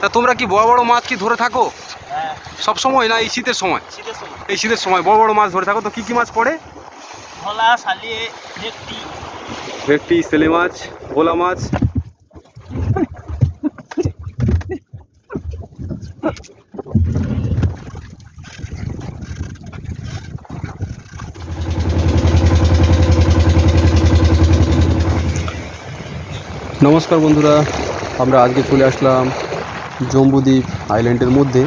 তা তোমরা কি বড় বড় মাছ কি ধরে থাকো? হ্যাঁ। সব সময় না এই শীতের সময়? শীতের সময়। এই শীতের সময় বড় বড় মাছ ধরে থাকো তো কি কি মাছ পড়ে? ভোলা শালিয়ে ভেটকি। ভেটকি সেলে মাছ ভোলা মাছ। নমস্কার বন্ধুরা আমরা আজকে চলে আসলাম জম্বুদ্বীপ আইল্যান্ডের মধ্যে।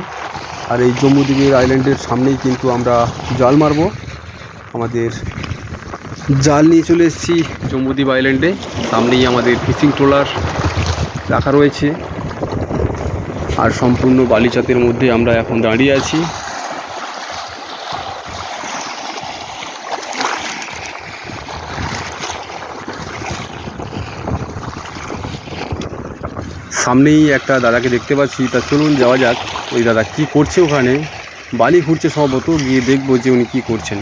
আর এই জম্বুদ্বীপের আইল্যান্ডের সামনেই কিন্তু আমরা জাল মারব। আমাদের জাল নিয়ে চলে এসেছি জম্বুদ্বীপ আইল্যান্ডে সামনেই আমাদের ফিশিং ট্রোলার রাখা রয়েছে। আর সম্পূর্ণ বালিচাতের মধ্যে আমরা এখন দাঁড়িয়ে আছি। সামনেই একটা দাদাকে দেখতে পাচ্ছি। তা চলুন যাওয়া যাক, ওই দাদা কি করছে ওখানে? বালি ঘুরছে সম্ভবত গিয়ে দেখব যে উনি কি করছেন।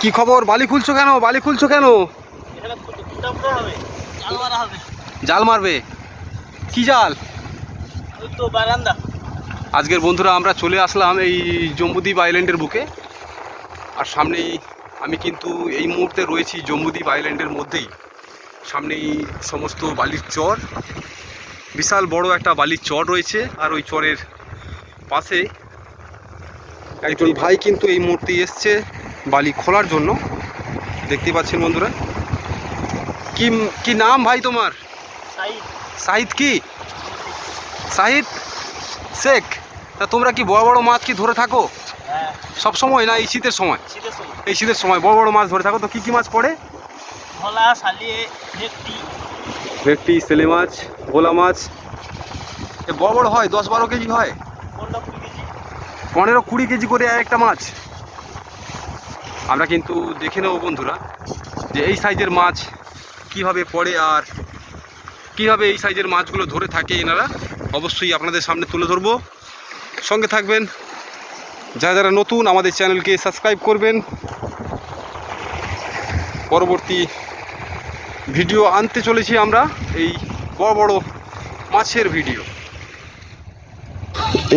কি খবর? বালি খুলছো কেন? বালি খুলছো কেন? জাল মারবে। কি জাল? আজকের বন্ধুরা আমরা চলে আসলাম এই জম্বুদ্বীপ আইল্যান্ডের বুকে। আর সামনেই আমি কিন্তু এই মুহূর্তে রয়েছি জম্বুদ্বীপ আইল্যান্ডের মধ্যেই। সামনেই সমস্ত বালির চর। বিশাল বড় একটা বালির চর রয়েছে আর ওই চরের পাশে একজন ভাই কিন্তু এই মুহূর্তে এসছে বালি খোলার জন্য। দেখতে পাচ্ছেন বন্ধুরা। কি কি নাম ভাই তোমার? সাহিদ কি? সাহিদ শেখ তা তোমরা কি বড় বড় মাছ কি ধরে থাকো? হ্যাঁ। সব সময় না এই শীতের সময়? শীতের সময়। এই শীতের সময় বড় বড় মাছ ধরে থাকো তো কি কি মাছ পড়ে? ভোলা শালিয়ে ভেটকি। ভেটকি সেলে মাছ, ভোলা মাছ। বড় বড় হয়, দশ বারো কেজি হয়। পনেরো কুড়ি কেজি করে এক একটা মাছ। আমরা কিন্তু দেখে নেব বন্ধুরা যে এই সাইজের মাছ কীভাবে পড়ে আর কীভাবে এই সাইজের মাছগুলো ধরে থাকে এনারা, অবশ্যই আপনাদের সামনে তুলে ধরবো। সঙ্গে থাকবেন। যারা যারা নতুন আমাদের চ্যানেলকে সাবস্ক্রাইব করবেন, পরবর্তী ভিডিও আনতে চলেছি আমরা এই বড় বড় মাছের ভিডিও।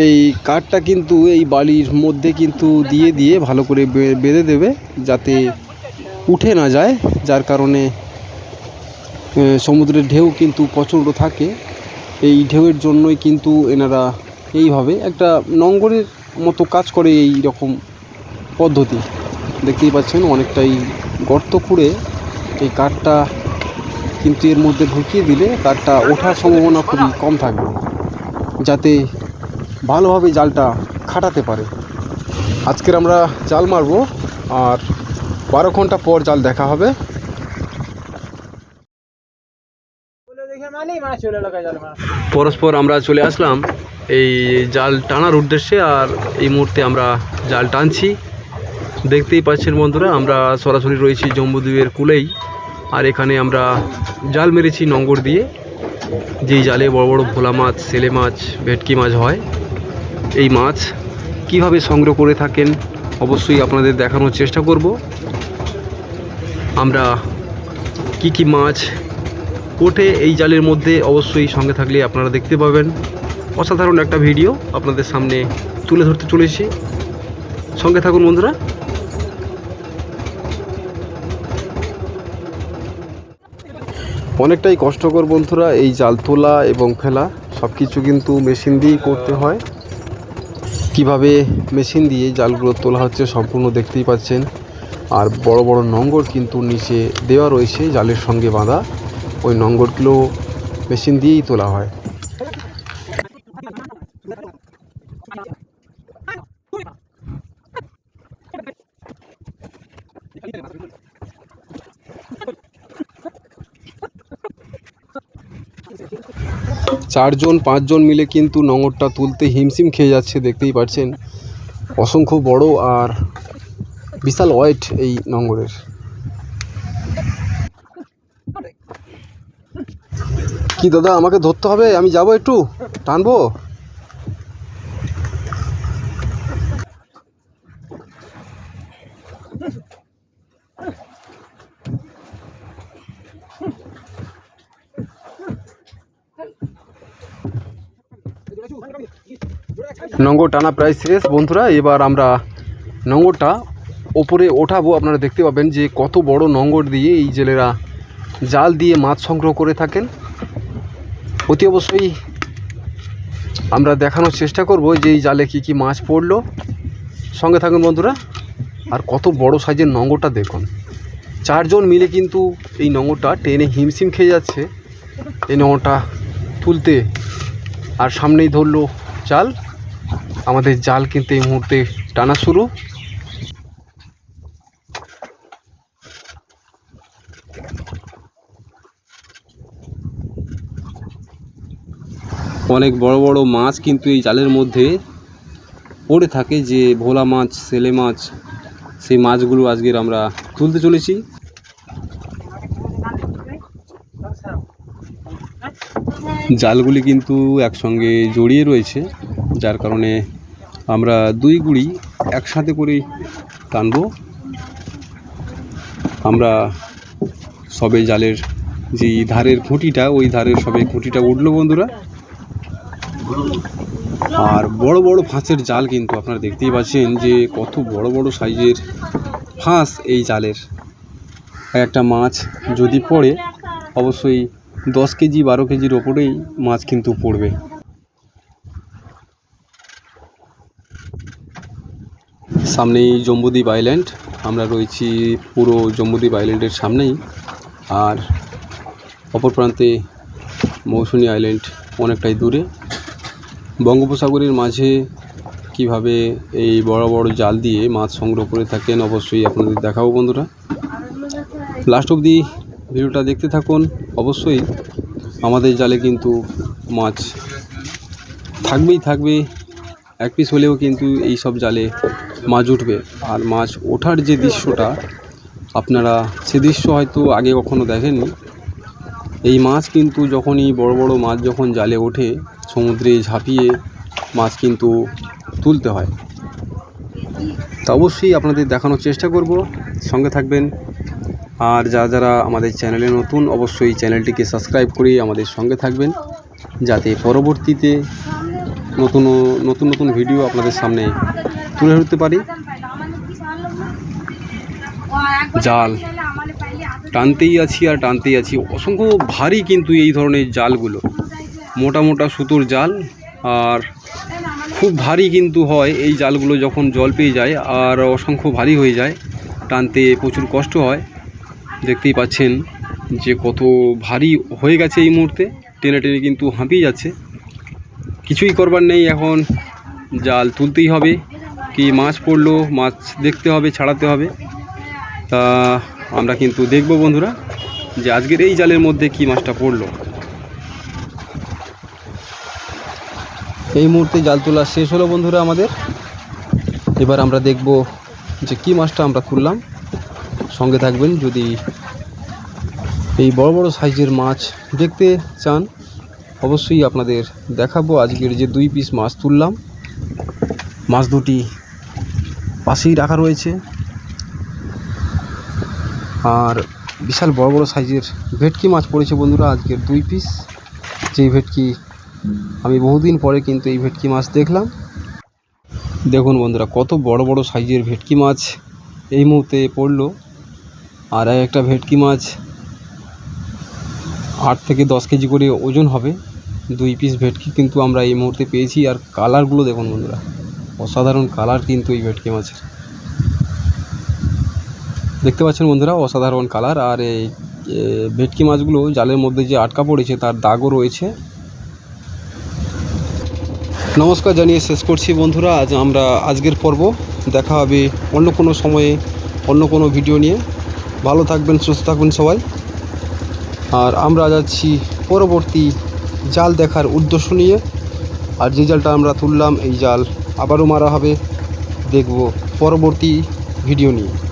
এই কাঠটা কিন্তু এই বালির মধ্যে কিন্তু দিয়ে দিয়ে ভালো করে বেঁধে দেবে যাতে উঠে না যায়, যার কারণে সমুদ্রের ঢেউ কিন্তু প্রচণ্ড থাকে। এই ঢেউয়ের জন্যই কিন্তু এনারা এইভাবে একটা নঙ্গরের মতো কাজ করে এই রকম পদ্ধতি। দেখতেই পাচ্ছেন অনেকটাই গর্ত খুঁড়ে এই কাঠটা কিন্তু এর মধ্যে ঢুকিয়ে দিলে কাঠটা ওঠার সম্ভাবনা খুবই কম থাকবে, যাতে ভালোভাবে জালটা খাটাতে পারে। আজকের আমরা জাল মারবো আর বারো ঘণ্টা পর জাল দেখা হবে। পরস্পর আমরা চলে আসলাম এই জাল টানার উদ্দেশ্যে আর এই মুহূর্তে আমরা জাল টানছি। দেখতেই পাচ্ছেন বন্ধুরা, আমরা সরাসরি রয়েছি জম্বুদ্বীপের কূলেই। আর এখানে আমরা জাল মেরেছি নঙ্গর দিয়ে। যেই জালে বড় বড় ভোলা মাছ সেলে মাছ, ভেটকি মাছ হয়। এই মাছ কীভাবে সংগ্রহ করে থাকেন অবশ্যই আপনাদের দেখানোর চেষ্টা করব। আমরা কি কি মাছ ওঠে এই জালের মধ্যে অবশ্যই সঙ্গে থাকলে আপনারা দেখতে পাবেন। অসাধারণ একটা ভিডিও আপনাদের সামনে তুলে ধরতে চলেছি। সঙ্গে থাকুন বন্ধুরা। অনেকটাই কষ্টকর বন্ধুরা, এই জাল তোলা এবং ফেলা সব কিছু কিন্তু মেশিন দিয়েই করতে হয়। কীভাবে মেশিন দিয়ে জালগুলো তোলা হচ্ছে সম্পূর্ণ দেখতেই পাচ্ছেন। আর বড় বড় নঙ্গর কিন্তু নিচে দেওয়া রয়েছে জালের সঙ্গে বাঁধা। ওই নঙ্গরগুলো মেশিন দিয়েই তোলা হয়। চারজন, পাঁচজন মিলে কিন্তু নোঙরটা তুলতে হিমশিম খেয়ে যাচ্ছে, দেখতেই পাচ্ছেন। অসংখ্য বড় আর বিশাল ওয়েট এই নোঙরের। কি দাদা, আমাকে ধরতে হবে? আমি যাব একটু? টানবো? নঙ্গর টানা প্রায় শেষ। বন্ধুরা, এবার আমরা নঙ্গরটা ওপরে ওঠাবো। আপনারা দেখতে পাবেন যে কত বড় নঙ্গর দিয়ে এই জেলেরা জাল দিয়ে মাছ সংগ্রহ করে থাকেন। অতি অবশ্যই আমরা দেখানোর চেষ্টা করব যে এই জালে কি কি মাছ পড়ল। সঙ্গে থাকুন বন্ধুরা, আর কত বড় সাইজের নঙ্গরটা দেখুন। চারজন মিলে কিন্তু এই নঙ্গরটা টেনে হিমশিম খেয়ে যাচ্ছে। এই নঙ্গরটা তুলতে আর সামনেই ধরলো জাল। আমাদের জাল কিন্তু এই মুহূর্তে টানা শুরু। অনেক বড় বড় মাছ কিন্তু এই জালের মধ্যে পড়ে থাকে যে ভোলা মাছ সেলে মাছ, সেই মাছগুলো আজকের আমরা তুলতে চলেছি। জালগুলি কিন্তু একসঙ্গে জড়িয়ে রয়েছে। যার কারণে আমরা দুই গুড়ি একসাথে করেই টানবো। আমরা সবে জালের যে ধারের খুঁটিটা, ওই ধারের সবে খুঁটিটা উঠল বন্ধুরা। আর বড় বড় ফাঁসের জাল কিন্তু আপনারা দেখতেই পাচ্ছেন যে কত বড় বড় সাইজের ফাঁস এই জালের। একটা মাছ যদি পড়ে, অবশ্যই দশ কেজি, বারো কেজির ওপরেই মাছ কিন্তু পড়বে। সামনেই জম্বুদ্বীপ আইল্যান্ড। আমরা রয়েছি পুরো জম্বুদ্বীপ আইল্যান্ডের সামনেই। আর অপর প্রান্তে মৌসুনী আইল্যান্ড অনেকটাই দূরে। বঙ্গোপসাগরের মাঝে কীভাবে এই বড় বড় জাল দিয়ে মাছ সংগ্রহ করে থাকেন, অবশ্যই আপনাদের দেখাবো বন্ধুরা। লাস্ট অবধি ভিডিওটা দেখতে থাকুন। অবশ্যই আমাদের জালে কিন্তু মাছ থাকবেই থাকবে। এক পিস হলেও কিন্তু এই সব জালে মাছ উঠবে। আর মাছ ওঠার যে দৃশ্যটা, আপনারা সে দৃশ্য হয়তো আগে কখনো দেখেননি। এই মাছ কিন্তু যখনই বড় বড় মাছ যখন জালে ওঠে, সমুদ্রে ঝাঁপিয়ে মাছ কিন্তু তুলতে হয়। তা অবশ্যই আপনাদের দেখানোর চেষ্টা করব। সঙ্গে থাকবেন। আর যারা যারা আমাদের চ্যানেলে নতুন, অবশ্যই চ্যানেলটিকে সাবস্ক্রাইব করে আমাদের সঙ্গে থাকবেন। যাতে পরবর্তীতে নতুন নতুন নতুন ভিডিও আপনাদের সামনে তুলে ধরতে পারি। জাল। টানতেই আছি আর টানতেই আছি। অসংখ্য ভারী কিন্তু এই ধরনের জালগুলো। মোটা মোটা সুতোর জাল আর খুব ভারী কিন্তু হয় এই জালগুলো যখন জল পেয়ে যায় আর অসংখ্য ভারী হয়ে যায়, টানতে প্রচুর কষ্ট হয়। দেখতেই পাচ্ছেন যে কত ভারী হয়ে গেছে এই মুহূর্তে। টেনে টেনে কিন্তু হাঁপিয়ে যাচ্ছে। কিছুই করবার নেই এখন। জাল তুলতেই হবে। কি মাছ পড়ল, মাছ দেখতে হবে, ছাড়াতে হবে। তা আমরা কিন্তু দেখব বন্ধুরা যে আজকের এই জালের মধ্যে কি মাছটা পড়ল। এই মুহূর্তে জাল তোলা শেষ হলো বন্ধুরা আমাদের। এবার আমরা দেখব যে কি মাছটা আমরা তুললাম। সঙ্গে থাকবেন যদি এই বড় বড় সাইজের মাছ দেখতে চান। অবশ্যই আপনাদের দেখাবো। আজকের যে দুই পিস মাছ তুললাম, মাছ দুটি পাশেই রাখা রয়েছে। আর বিশাল বড় বড় সাইজের ভেটকি মাছ পড়েছে বন্ধুরা আজকের দুই পিস যেই ভেটকি আমি বহুদিন পরে কিন্তু এই ভেটকি মাছ দেখলাম। দেখুন বন্ধুরা, কত বড় বড় সাইজের ভেটকি মাছ এই মুহূর্তে পড়ল। আর একটা ভেটকি মাছ আট থেকে দশ কেজি করে ওজন হবে। দুই পিস ভেটকি কিন্তু আমরা এই মুহূর্তে পেয়েছি। আর কালারগুলো দেখুন বন্ধুরা, অসাধারণ কালার কিন্তু এই ভেটকি মাছের। দেখতে পাচ্ছেন বন্ধুরা, অসাধারণ কালার। আর এই ভেটকি মাছগুলো জালের মধ্যে যে আটকা পড়েছে, তার দাগও রয়েছে। নমস্কার জানিয়ে শেষ করছি বন্ধুরা, আজ আমরা আজকের পর্ব। দেখা হবে অন্য কোনো সময়ে, অন্য কোনো ভিডিও নিয়ে। ভালো থাকবেন, সুস্থ থাকবেন সবাই। আর আমরা যাচ্ছি পরবর্তী জাল দেখার উদ্দেশ্য নিয়ে। আর যে জালটা আমরা তুললাম, এই জাল আবারও মারা হবে। দেখব পরবর্তী ভিডিও নিয়ে।